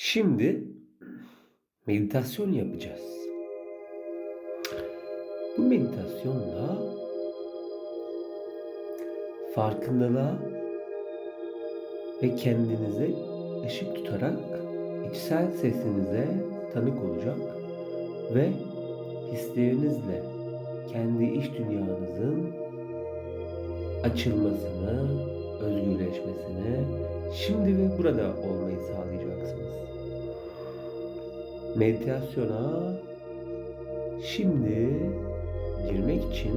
Şimdi meditasyon yapacağız. Bu meditasyonla farkındalığa ve kendinize ışık tutarak içsel sesinize tanık olacak ve hislerinizle kendi iç dünyanızın açılmasını, özgürleşmesini şimdi ve burada olmayı sağlayacaksınız. Meditasyona şimdi girmek için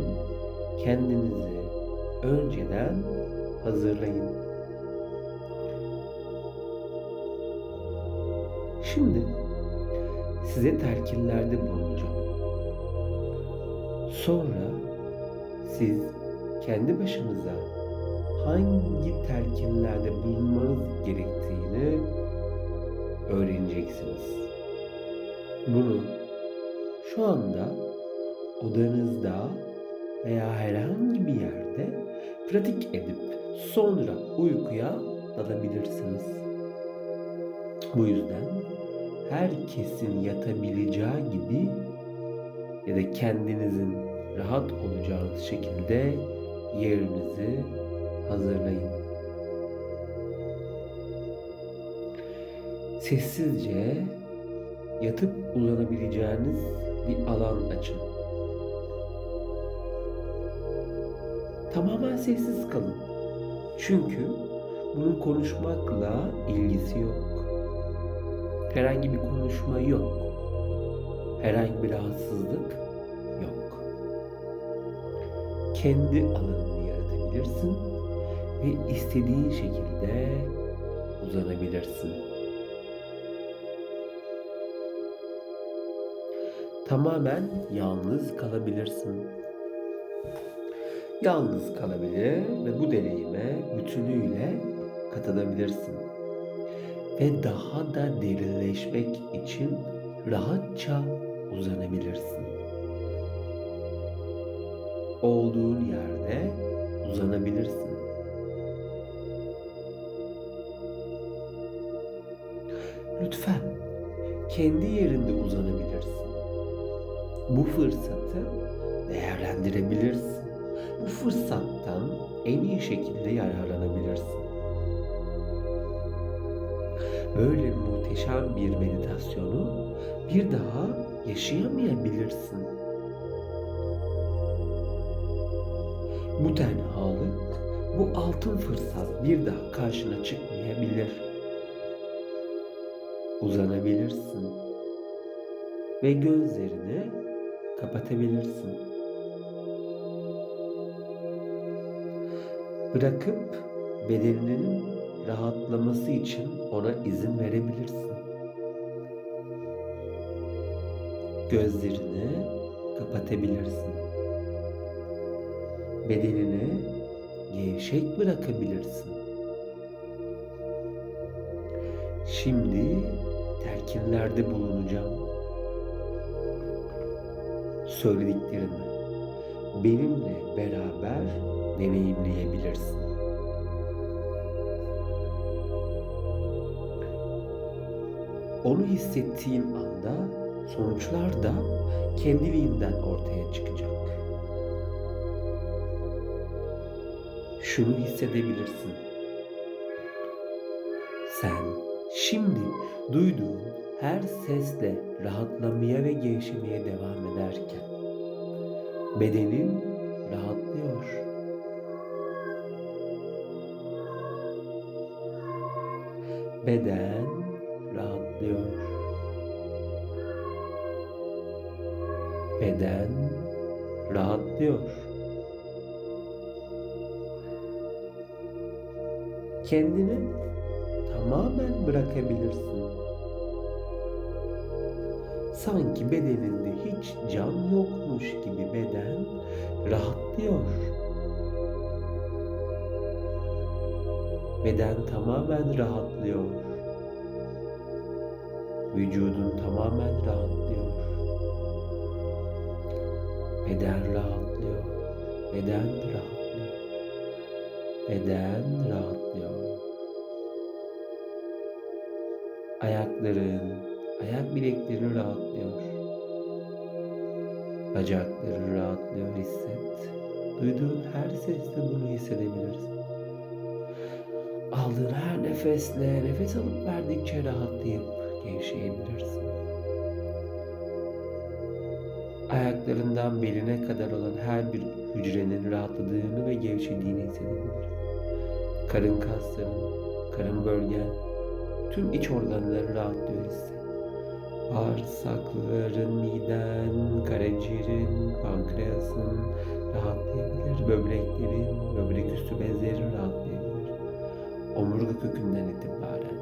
kendinizi önceden hazırlayın. Şimdi size telkinlerde bulunacağım. Sonra siz kendi başınıza hangi telkinlerde bulunmanız gerektiğini öğreneceksiniz. Bunu şu anda odanızda veya herhangi bir yerde pratik edip sonra uykuya dalabilirsiniz. Bu yüzden herkesin yatabileceği gibi ya da kendinizin rahat olacağınız şekilde yerinizi hazırlayın. Sessizce yatıp uzanabileceğiniz bir alan açın. Tamamen sessiz kalın. Çünkü bunun konuşmakla ilgisi yok. Herhangi bir konuşma yok. Herhangi bir rahatsızlık yok. Kendi alanını yaratabilirsin ve istediğin şekilde uzanabilirsin. Tamamen yalnız kalabilirsin. Yalnız kalabilir ve bu deneyime bütünüyle katılabilirsin. Ve daha da derinleşmek için rahatça uzanabilirsin. Olduğun yerde uzanabilirsin. Lütfen kendi yerinde uzanabilirsin. Bu fırsatı değerlendirebilirsin. Bu fırsattan en iyi şekilde yararlanabilirsin. Böyle muhteşem bir meditasyonu bir daha yaşayamayabilirsin. Bu tenhalık, bu altın fırsat bir daha karşına çıkmayabilir. Uzanabilirsin ve gözlerini kapatabilirsin. Bırakıp bedeninin rahatlaması için ona izin verebilirsin. Gözlerini kapatabilirsin. Bedenini gevşek bırakabilirsin. Şimdi telkinlerde bulunacağım. Söylediklerimi benimle beraber deneyimleyebilirsin. Onu hissettiğin anda sonuçlar da kendiliğinden ortaya çıkacak. Şunu hissedebilirsin. Sen şimdi duyduğun her sesle rahatlamaya ve gevşemeye devam ederken bedenin rahatlıyor. Beden rahatlıyor. Beden rahatlıyor. Kendini tamamen bırakabilirsin. Sanki bedeninde hiç can yokmuş gibi beden rahatlıyor. Beden tamamen rahatlıyor. Vücudun tamamen rahatlıyor. Beden rahatlıyor. Beden rahatlıyor. Beden rahatlıyor. Ayakların, ayak bileklerin rahatlıyor. Bacakların rahatlıyor hisset. Duyduğun her sesle bunu hissedebilirsin. Aldığın her nefesle nefes alıp verdikçe rahatlayıp gevşeyebilirsin. Ayaklarından beline kadar olan her bir hücrenin rahatladığını ve gevşediğini hissedebilirsin. Karın kasların, karın bölgen, tüm iç organların rahatlıyor hisset. Bağırsakların, miden, karaciğerin, pankreasın rahatlayabilir. Böbreklerin, böbrek üstü bezlerin rahatlayabilir. Omurga kökünden itibaren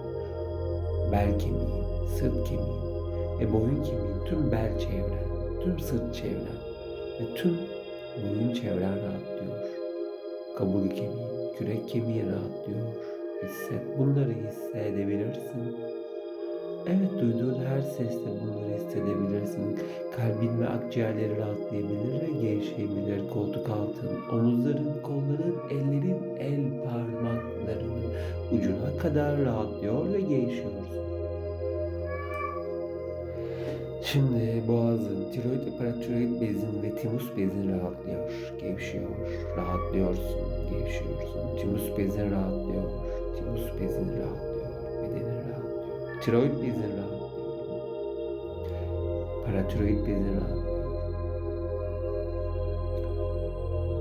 bel kemiğin, sırt kemiğin ve boyun kemiğin tüm bel çevren, tüm sırt çevren ve tüm boyun çevren rahatlıyor. Kaburga kemiğin, kürek kemiği rahatlıyor. Hisset, bunları hissedebilirsin. Evet duyduğun her sesle bunları hissedebilirsin. Kalbin ve akciğerleri rahatlayabilir ve gevşeyebilir. Koltuk altın, omuzların, kolların, ellerin, el parmaklarının ucuna kadar rahatlıyor ve gevşiyorsun. Şimdi boğazın, tiroid ve paratiroid bezin ve timus bezin rahatlıyor, gevşiyor, rahatlıyorsun, gevşiyorsun. Timus bezin rahatlıyor, timus bezin rahatlıyor. Tiroid bezin rahatlıyor, paratiroid bezin rahatlıyor.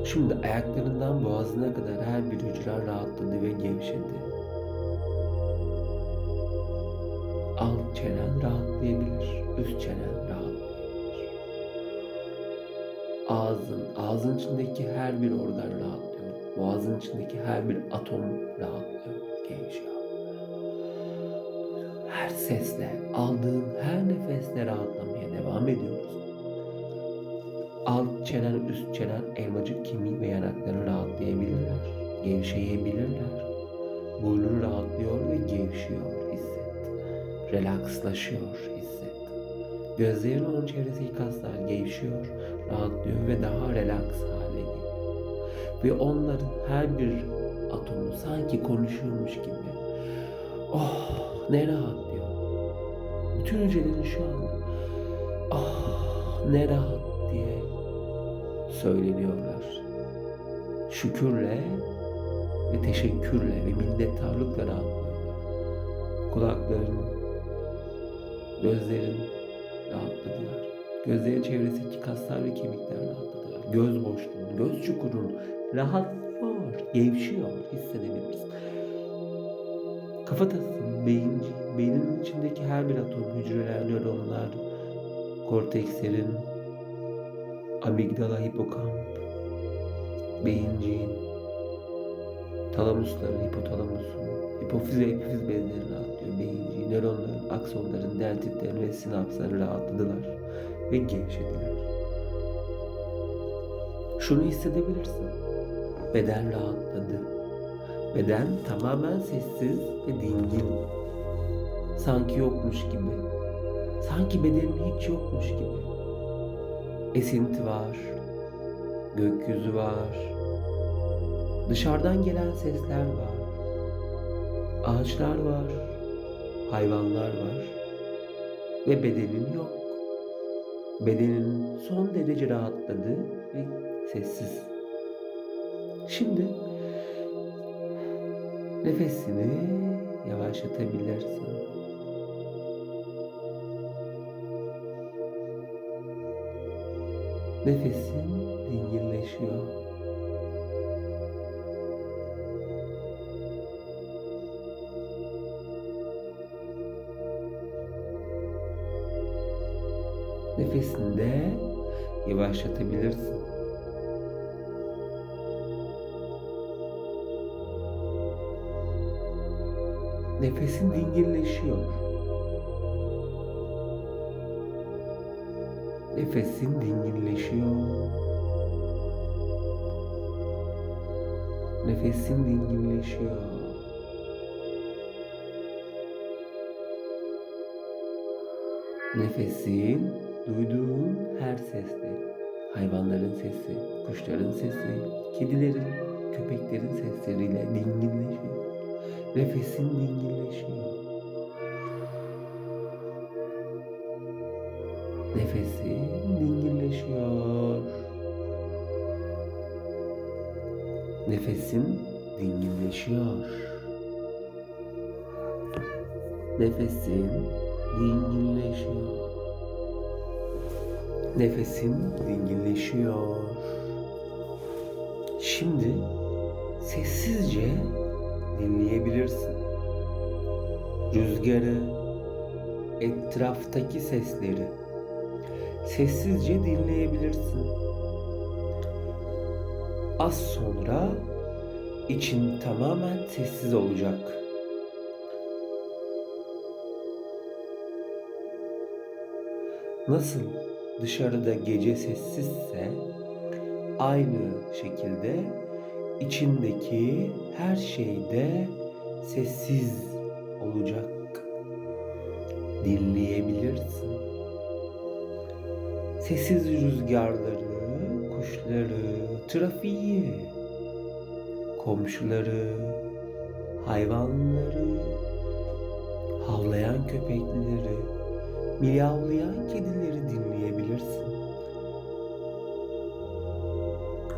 Şimdi ayaklarından boğazına kadar her bir hücre rahatladı ve gevşedi. Alt çenen rahatlayabilir, üst çenen rahatlayabilir. Ağzın, ağzın içindeki her bir organ rahatlıyor. Boğazın içindeki her bir atom rahatlıyor, gevşiyor. Her sesle, aldığın her nefesle rahatlamaya devam ediyoruz. Alt çenen, üst çenen, elmacık kemiği ve yanakları rahatlayabilirler, gevşeyebilirler. Burnun rahatlıyor ve gevşiyor, hisset. Relakslaşıyor, hisset. Gözlerin onun çevresindeki kaslar gevşiyor, rahatlıyor ve daha relaks hale geliyor. Ve onların her bir atomu sanki konuşuyormuş gibi. Oh ne rahatlıyor. Bütün hücrelerin şu anda ah ne rahat diye söyleniyorlar. Şükürle ve teşekkürle ve minnettarlıkla rahatlıyorlar. Kulakların, gözlerin rahatladılar. Gözlerin çevresindeki kaslar ve kemikler rahatladılar. Göz boşluğun, göz çukurun rahatlıyor, gevşiyor, hissedebilirsin. Kafatasın, beyinci, beynin içindeki her bir atom, hücreler, nöronlar, kortekslerin, amigdala, hipokamp, beyinciğin, talamusların, hipotalamusun, hipofiz ve epifiz bezleri rahatlıyor. Beyinciğin, nöronların, aksonların, dendritlerin ve sinapsların rahatladılar ve gevşediler. Şunu hissedebilirsin. Beden rahatladı. Beden tamamen sessiz ve dingin. Sanki yokmuş gibi. Sanki bedenin hiç yokmuş gibi. Esinti var. Gökyüzü var. Dışarıdan gelen sesler var. Ağaçlar var. Hayvanlar var. Ve bedenin yok. Bedenin son derece rahatladı ve sessiz. Şimdi nefesini yavaşlatabilirsin. Nefesin dinginleşiyor. Nefesini de yavaşlatabilirsin. Nefesin dinginleşiyor. Nefesin dinginleşiyor. Nefesin dinginleşiyor. Nefesin duyduğun her sesle, hayvanların sesi, kuşların sesi, kedilerin, köpeklerin sesleriyle dinginleşiyor. Nefesin dinginleşiyor. Nefesin Nefesin dinginleşiyor. Nefesin dinginleşiyor. Nefesin dinginleşiyor. Şimdi sessizce dinleyebilirsin. Rüzgarı, etraftaki sesleri sessizce dinleyebilirsin. Az sonra için tamamen sessiz olacak. Nasıl dışarıda gece sessizse aynı şekilde içindeki her şeyde sessiz olacak. Dinleyebilirsin. Sessiz rüzgarları, kuşları, trafiği, komşuları, hayvanları, havlayan köpekleri, miyavlayan kedileri dinleyebilirsin.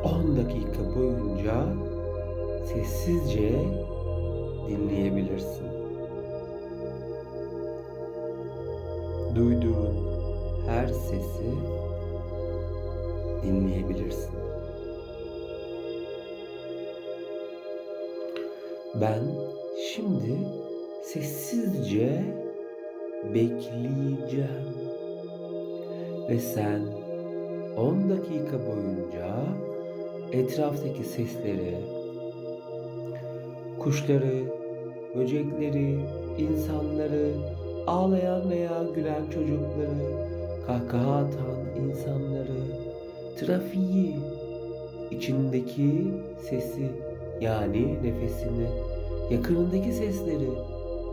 10 dakika boyunca sessizce dinleyebilirsin. Duyduğun her sesi dinleyebilirsin. Ben şimdi sessizce bekleyeceğim. Ve sen 10 dakika boyunca etraftaki sesleri, kuşları, böcekleri, insanları, ağlayan veya gülen çocukları, kahkaha atan insanları, trafiği, içindeki sesi yani nefesini, yakınındaki sesleri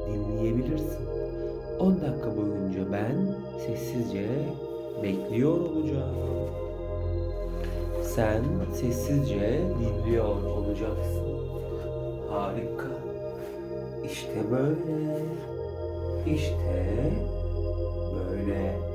dinleyebilirsin. 10 dakika boyunca ben sessizce bekliyor olacağım. Sen sessizce dinliyor olacaksın. Harika. İşte böyle. İşte böyle.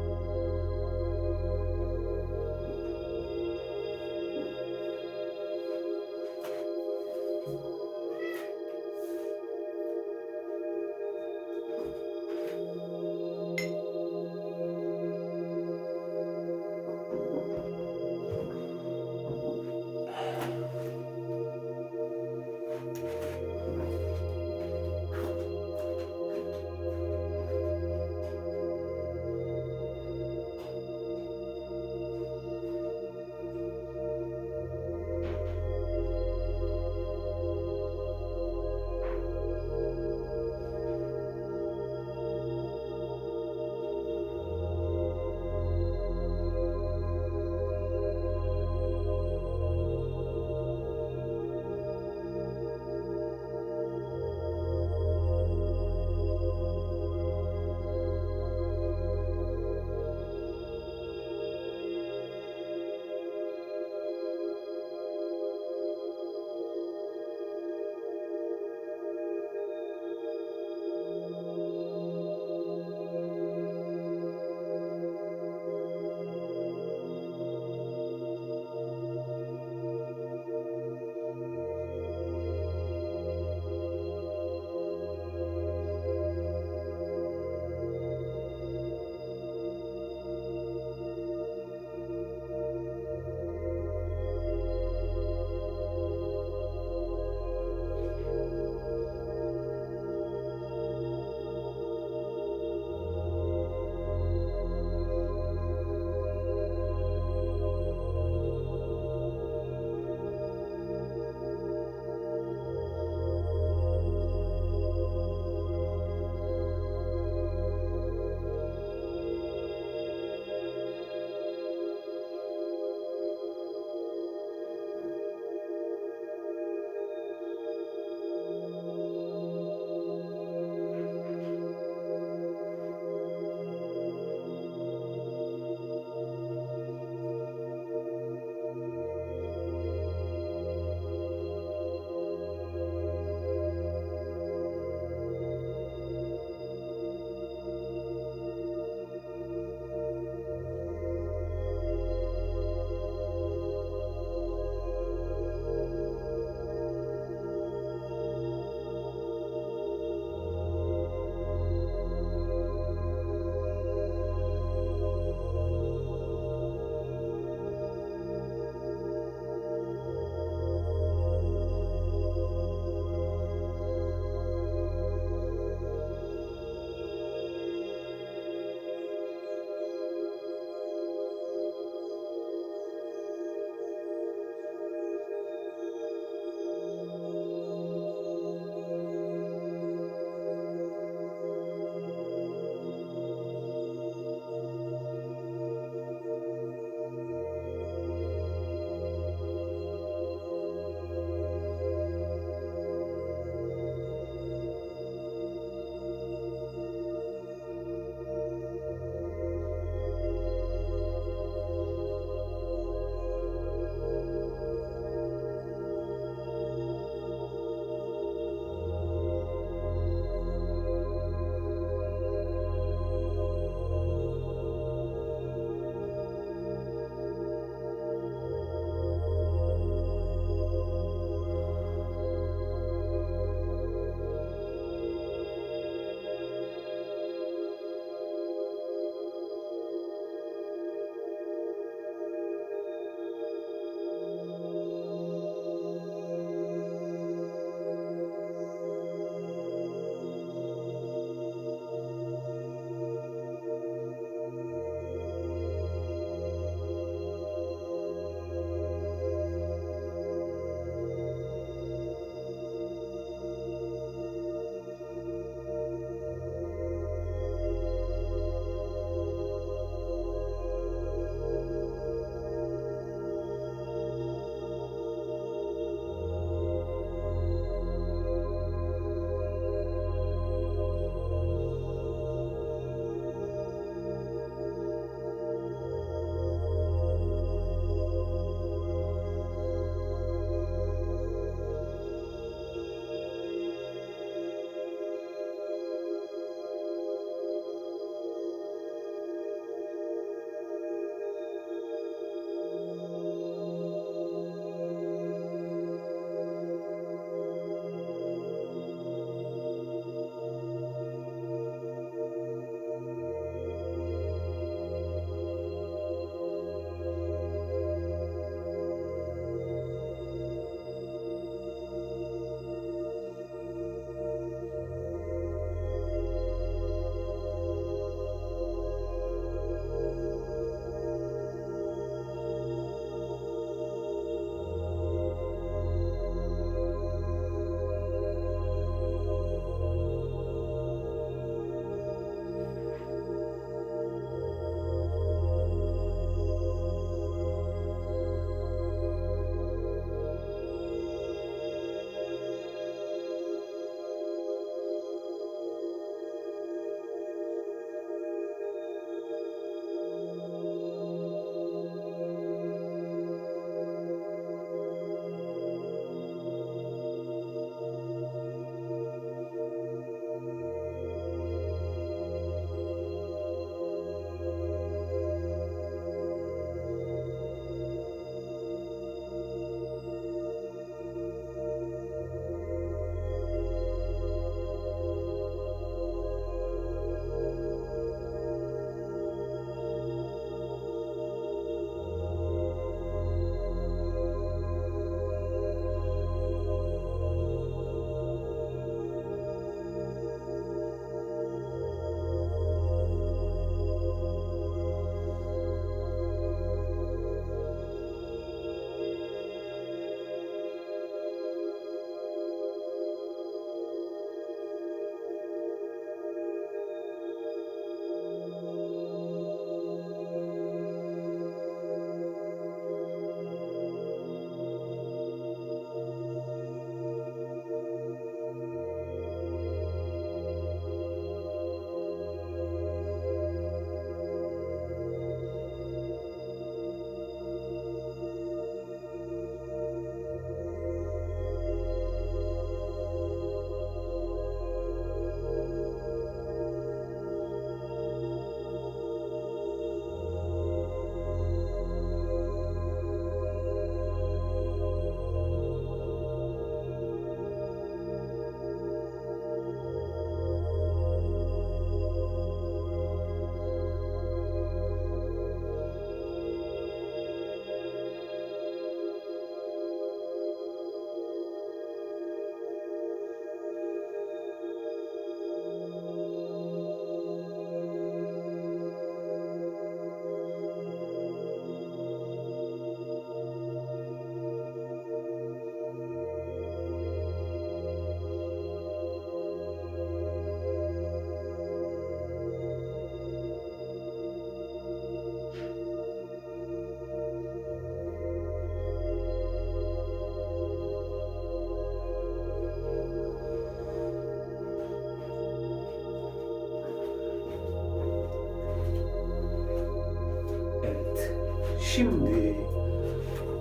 Şimdi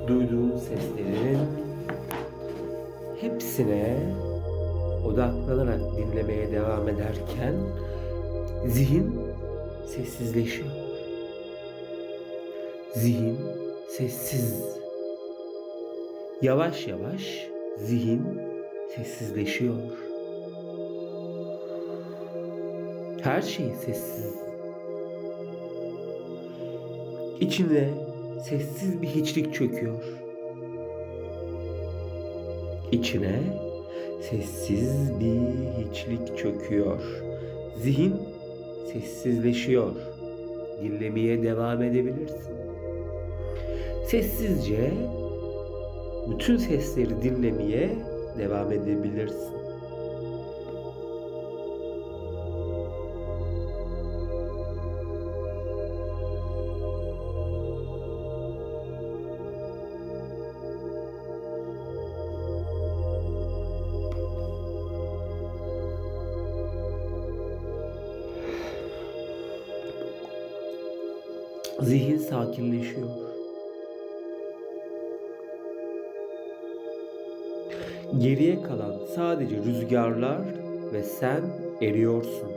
duyduğun seslerin hepsine odaklanarak dinlemeye devam ederken zihin sessizleşiyor. Zihin sessiz. Yavaş yavaş zihin sessizleşiyor. Her şey sessiz. İçine sessiz bir hiçlik çöküyor. İçine sessiz bir hiçlik çöküyor. Zihin sessizleşiyor. Dinlemeye devam edebilirsin. Sessizce bütün sesleri dinlemeye devam edebilirsin. Zihin sakinleşiyor. Geriye kalan sadece rüzgarlar ve sen eriyorsun.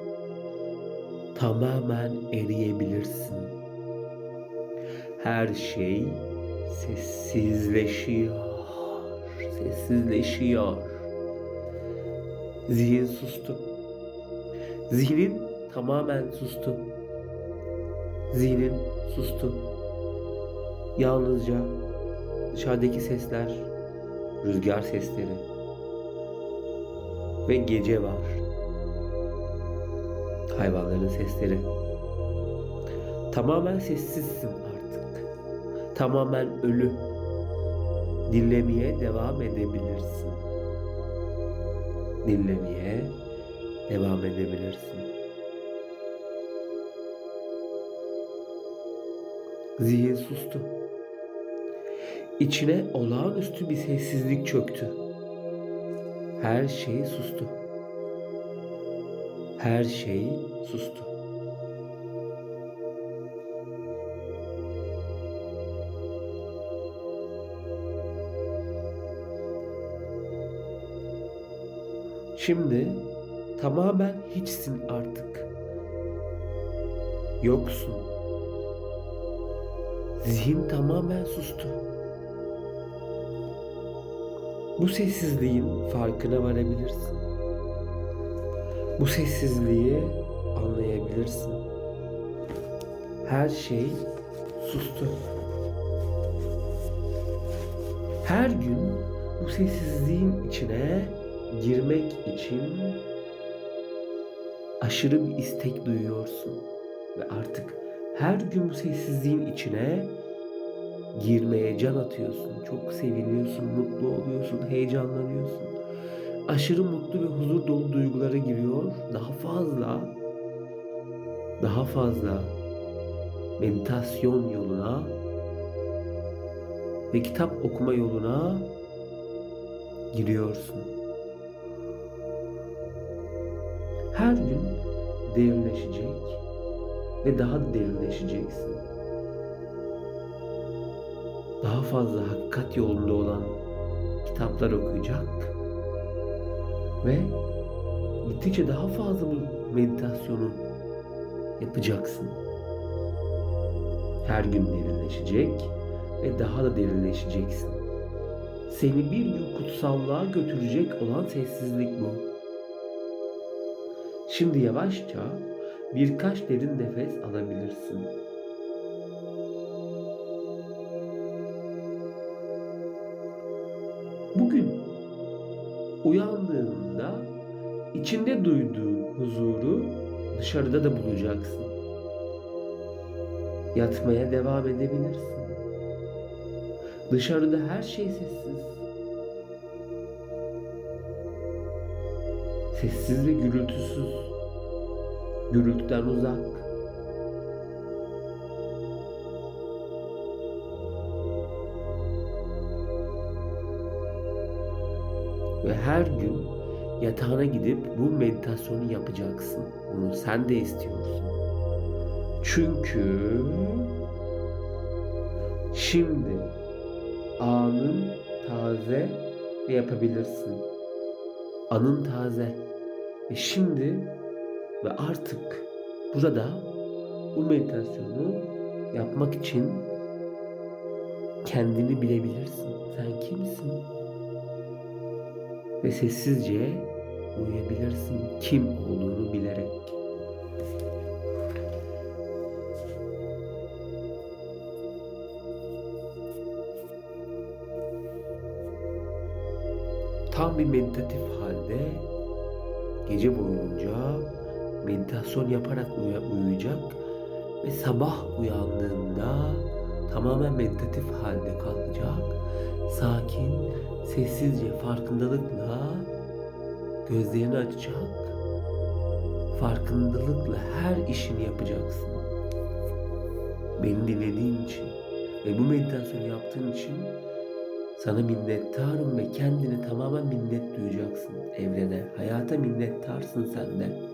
Tamamen eriyebilirsin. Her şey sessizleşiyor. Sessizleşiyor. Zihin sustu. Zihnin tamamen sustu. Zihnin sustu. Yalnızca dışarıdaki sesler, rüzgar sesleri ve gece var. Hayvanların sesleri. Tamamen sessizsin artık. Tamamen ölü. Dinlemeye devam edebilirsin. Dinlemeye devam edebilirsin. Zihin sustu. İçine olağanüstü bir sessizlik çöktü. Her şey sustu. Her şey sustu. Şimdi tamamen hiçsin artık. Yoksun. Zihin tamamen sustu. Bu sessizliğin farkına varabilirsin. Bu sessizliği anlayabilirsin. Her şey sustu. Her gün bu sessizliğin içine girmek için aşırı bir istek duyuyorsun ve artık her gün sessizliğin içine girmeye can atıyorsun. Çok seviniyorsun, mutlu oluyorsun, heyecanlanıyorsun. Aşırı mutlu ve huzur dolu duygulara giriyor. Daha fazla daha fazla meditasyon yoluna ve kitap okuma yoluna giriyorsun. Her gün derinleşecek ve daha da derinleşeceksin. Daha fazla hakikat yolunda olan kitaplar okuyacak ve gittikçe daha fazla bu meditasyonu yapacaksın. Her gün derinleşecek ve daha da derinleşeceksin. Seni bir gün kutsallığa götürecek olan sessizlik bu. Şimdi yavaşça birkaç derin nefes alabilirsin. Bugün uyandığında içinde duyduğun huzuru dışarıda da bulacaksın. Yatmaya devam edebilirsin. Dışarıda her şey sessiz. Sessiz ve gürültüsüz. Gürültüden uzak. Ve her gün yatağına gidip bu meditasyonu yapacaksın. Bunu sen de istiyorsun. Çünkü Şimdi anın taze ve yapabilirsin. Anın taze. Ve şimdi ve artık burada bu meditasyonu yapmak için kendini bilebilirsin. Sen kimsin? Ve sessizce uyuyabilirsin kim olduğunu bilerek. Tam bir meditatif halde gece boyunca meditasyon yaparak uya- uyuyacak ve sabah uyandığında tamamen meditatif halde kalacak. Sakin, sessizce, farkındalıkla gözlerini açacak. Farkındalıkla her işini yapacaksın. Beni dinlediğin için ve bu meditasyonu yaptığın için sana minnettarım ve kendini tamamen minnet duyacaksın evrene. Hayata minnettarsın sen de.